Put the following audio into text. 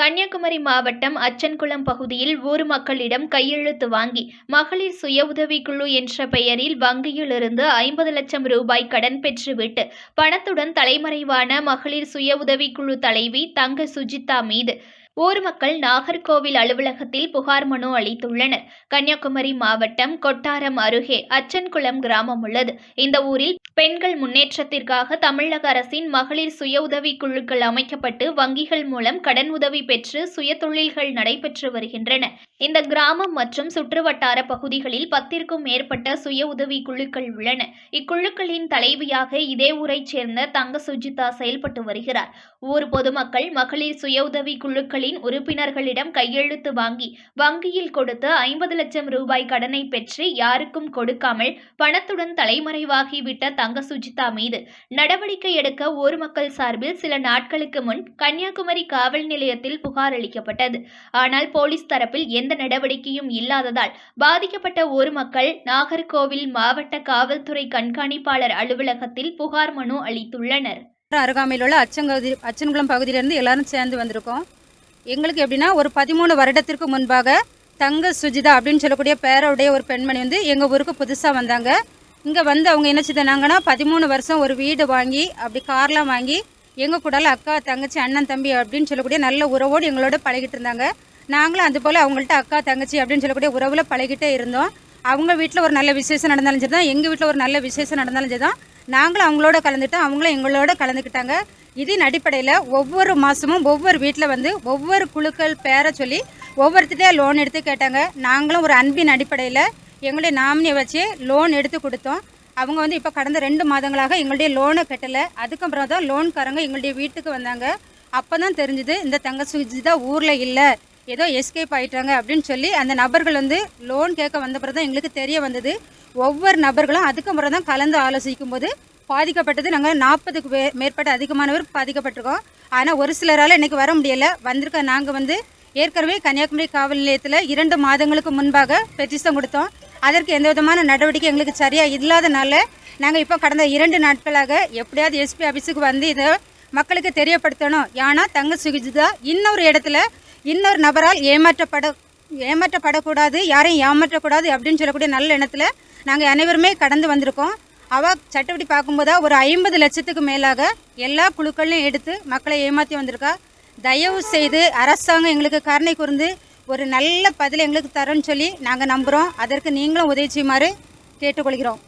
கன்னியாகுமரி மாவட்டம் அச்சன்குளம் பகுதியில் ஊர் மக்களிடம் கையெழுத்து வாங்கி மகளிர் சுய உதவிக்குழு என்ற பெயரில் வங்கியிலிருந்து ஐம்பது லட்சம் ரூபாய் கடன் பெற்றுவிட்டு பணத்துடன் தலைமறைவான மகளிர் சுய உதவிக்குழு தலைவி தங்க சுஜிதா மீது ஊர் மக்கள் நாகர்கோவில் அலுவலகத்தில் புகார் மனு அளித்துள்ளனர். கன்னியாகுமரி மாவட்டம் கொட்டாரம் அருகே அச்சன்குளம் கிராமம் உள்ளது. இந்த ஊரில் பெண்கள் முன்னேற்றத்திற்காக தமிழக அரசின் மகளிர் சுய உதவி குழுக்கள் அமைக்கப்பட்டு வங்கிகள் மூலம் கடன் உதவி பெற்று சுய தொழில்கள் நடைபெற்று வருகின்றன. இந்த கிராமம் மற்றும் சுற்றுவட்டார பகுதிகளில் பத்திற்கும் மேற்பட்ட சுய உதவி குழுக்கள் உள்ளன. இக்குழுக்களின் தலைவியாக இதே ஊரைச் சேர்ந்த தங்க சுஜிதா செயல்பட்டு வருகிறார். ஊர் பொதுமக்கள் மகளிர் சுய உதவி குழுக்களில் குழுக்களின் உறுப்பினர்களிடம் கையெழுத்து வாங்கி வங்கியில் கொடுத்து ஐம்பது லட்சம் ரூபாய் கடனை பெற்று யாருக்கும் கொடுக்காமல் பணத்துடன் தலைமறைவாகிவிட்ட தங்க சுஜிதா மீது நடவடிக்கை எடுக்க ஊர் மக்கள் சார்பில் சில நாட்களுக்கு முன் கன்னியாகுமரி காவல் நிலையத்தில் புகார் அளிக்கப்பட்டது. ஆனால் போலீஸ் தரப்பில் எந்த நடவடிக்கையும் இல்லாததால் பாதிக்கப்பட்ட ஊர் மக்கள் நாகர்கோவில் மாவட்ட காவல்துறை கண்காணிப்பாளர் அலுவலகத்தில் புகார் மனு அளித்துள்ளனர். அருகாமையில் உள்ள அச்சங்ககுதி அச்சன்குளம் எல்லாரும் சேர்ந்து வந்திருக்கோம். எங்களுக்கு எப்படின்னா ஒரு பதிமூணு வருடத்திற்கு முன்பாக தங்க சுஜிதா அப்படின்னு சொல்லக்கூடிய பேரோடைய ஒரு பெண்மணி வந்து எங்கள் ஊருக்கு புதுசாக வந்தாங்க. இங்கே வந்து அவங்க என்ன செய்தாங்கன்னா பதிமூணு வருஷம் ஒரு வீடு வாங்கி அப்படி கார்லாம் வாங்கி எங்கள் கூடால அக்கா தங்கச்சி அண்ணன் தம்பி அப்படின்னு சொல்லக்கூடிய நல்ல உறவோடு எங்களோட பழகிட்டு இருந்தாங்க. நாங்களும் அது போல் அவங்கள்ட்ட அக்கா தங்கச்சி அப்படின்னு சொல்லக்கூடிய உறவில் பழகிட்டே இருந்தோம். அவங்க வீட்டில் ஒரு நல்ல விசேஷம் நடந்தாலும் சரி தான் எங்கள் வீட்டில் ஒரு நல்ல விசேஷம் நடந்தாலும் சரி தான் நாங்களும் அவங்களோட கலந்துட்டோம் அவங்களும் எங்களோட கலந்துக்கிட்டாங்க. இதன் அடிப்படையில் ஒவ்வொரு மாதமும் ஒவ்வொரு வீட்டில் வந்து ஒவ்வொரு குழுக்கள் பேரை சொல்லி ஒவ்வொருத்திட்டே லோன் எடுத்து கேட்டாங்க. நாங்களும் ஒரு அன்பின் அடிப்படையில் எங்களுடைய நாமினியை வச்சு லோன் எடுத்து கொடுத்தோம். அவங்க வந்து இப்போ கடந்த ரெண்டு மாதங்களாக எங்களுடைய லோனை கட்டலை. அதுக்கப்புறம் தான் லோன்காரங்க எங்களுடைய வீட்டுக்கு வந்தாங்க. அப்போ தான் தெரிஞ்சுது இந்த தங்க சுஜிதா ஊரில் இல்லை. ஏதோ எஸ்கேப் ஆயிட்டாங்க அப்படின்னு சொல்லி அந்த நபர்கள் வந்து லோன் கேட்க வந்த பிறகு தான் எங்களுக்கு தெரிய வந்தது. ஒவ்வொரு நபர்களும் அதுக்கப்புறம் தான் கலந்து ஆலோசிக்கும் போது பாதிக்கப்பட்டது. நாங்கள் நாற்பதுக்கு மேற்பட்ட அதிகமானவர் பாதிக்கப்பட்டிருக்கோம். ஆனால் ஒரு சிலரால் இன்றைக்கி வர முடியலை. வந்திருக்க நாங்கள் வந்து ஏற்கனவே கன்னியாகுமரி காவல் நிலையத்தில் இரண்டு மாதங்களுக்கு முன்பாக பெட்டிஷன் கொடுத்தோம். அதற்கு எந்த விதமான நடவடிக்கை எங்களுக்கு சரியாக இல்லாதனால நாங்கள் இப்போ கடந்த இரண்டு நாட்களாக எப்படியாவது எஸ்பி ஆஃபீஸுக்கு வந்து இதை மக்களுக்கு தெரியப்படுத்தணும். ஏன்னா தங்க சுகிஜிதா இன்னொரு இடத்துல இன்னொரு நபரால் ஏமாற்றப்பட ஏமாற்றப்படக்கூடாது யாரையும் ஏமாற்றக்கூடாது அப்படின்னு சொல்லக்கூடிய நல்ல எண்ணத்தில் நாங்கள் அனைவருமே கடந்து வந்திருக்கோம். அவள் சட்டப்படி பார்க்கும்போதா ஒரு ஐம்பது லட்சத்துக்கு மேலாக எல்லா குழுக்களையும் எடுத்து மக்களை ஏமாற்றி வந்திருக்கா. தயவு செய்து அரசாங்கம் எங்களுக்கு கருணை கூர்ந்து ஒரு நல்ல பதில் எங்களுக்கு தரோன்னு சொல்லி நாங்கள் நம்புகிறோம் அதற்கு நீங்களும் உதவி செய்யுமாறு கேட்டுக்கொள்கிறோம்.